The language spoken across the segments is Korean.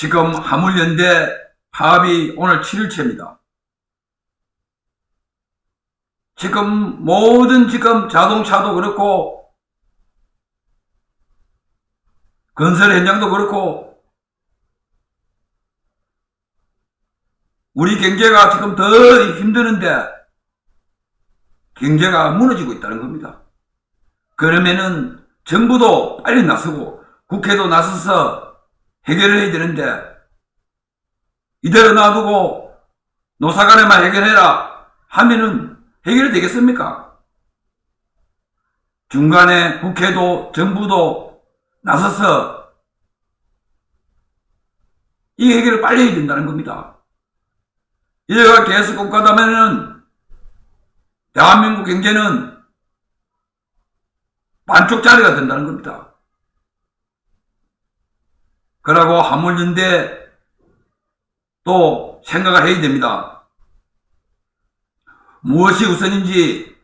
지금 화물연대 파업이 오늘 7일째입니다. 지금 모든 지금 자동차도 그렇고 건설 현장도 그렇고 우리 경제가 지금 더 힘드는데 경제가 무너지고 있다는 겁니다. 그러면은 정부도 빨리 나서고 국회도 나서서 해결을 해야 되는데 이대로 놔두고 노사간에만 해결해라 하면은 해결이 되겠습니까? 중간에 국회도 정부도 나서서 이 해결을 빨리 해야 된다는 겁니다. 이래가 계속 꼭 가다면은 대한민국 경제는 반쪽짜리가 된다는 겁니다. 그러고 화물연대 또 생각을 해야 됩니다. 무엇이 우선인지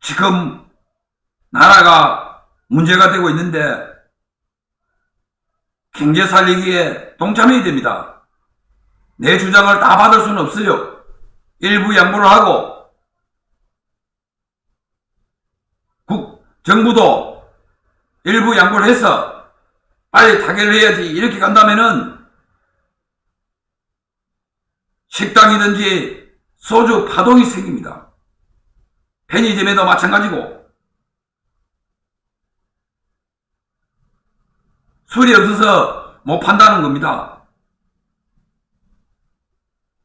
지금 나라가 문제가 되고 있는데 경제 살리기에 동참해야 됩니다. 내 주장을 다 받을 수는 없어요. 일부 양보를 하고 국 정부도 일부 양보를 해서 빨리 타결을 해야지 이렇게 간다면은 식당이든지 소주 파동이 생깁니다. 편의점에도 마찬가지고 술이 없어서 못 판다는 겁니다.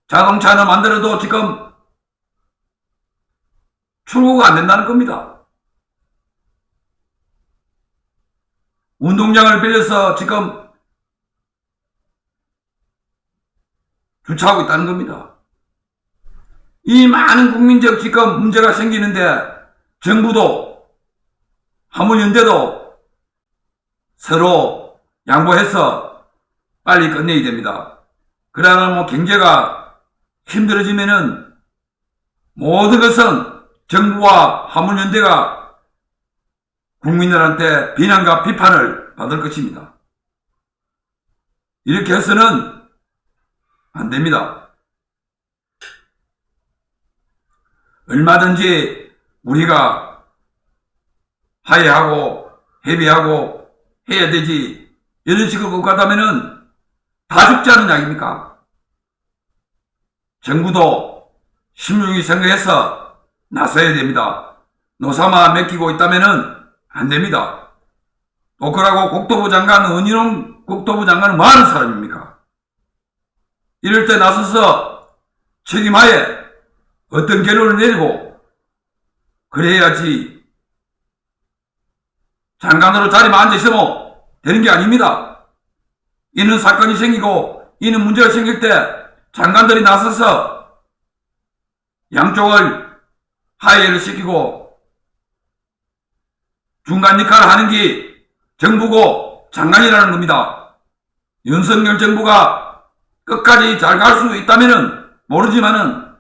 자동차는 만들어도 지금 출고가 안 된다는 겁니다. 운동장을 빌려서 지금 주차하고 있다는 겁니다. 이 많은 국민적 지금 문제가 생기는데 정부도 화물연대도 서로 양보해서 빨리 끝내야 됩니다. 그러나 뭐 경제가 힘들어지면은 모든 것은 정부와 화물연대가 국민들한테 비난과 비판을 받을 것입니다. 이렇게 해서는 안 됩니다. 얼마든지 우리가 화해하고 협의하고 해야 되지 이런 식으로 가다면은 다 죽지 않은 약입니까? 정부도 신중히 생각해서 나서야 됩니다. 노사만 맡기고 있다면은 안 됩니다. 또 그러고 국토부 장관 은희룡 국토부 장관은 뭐 하는 사람입니까? 이럴 때 나서서 책임하에 어떤 결론을 내리고 그래야지 장관으로 자리만 앉아 있으면 되는 게 아닙니다. 이는 사건이 생기고 이는 문제가 생길 때 장관들이 나서서 양쪽을 하해를 시키고 중간 역할을 하는 게 정부고 장관이라는 겁니다. 윤석열 정부가 끝까지 잘 갈 수 있다면은 모르지만은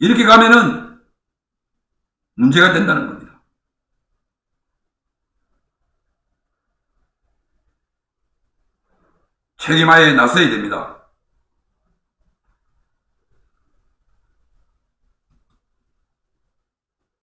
이렇게 가면은 문제가 된다는 겁니다. 책임하에 나서야 됩니다.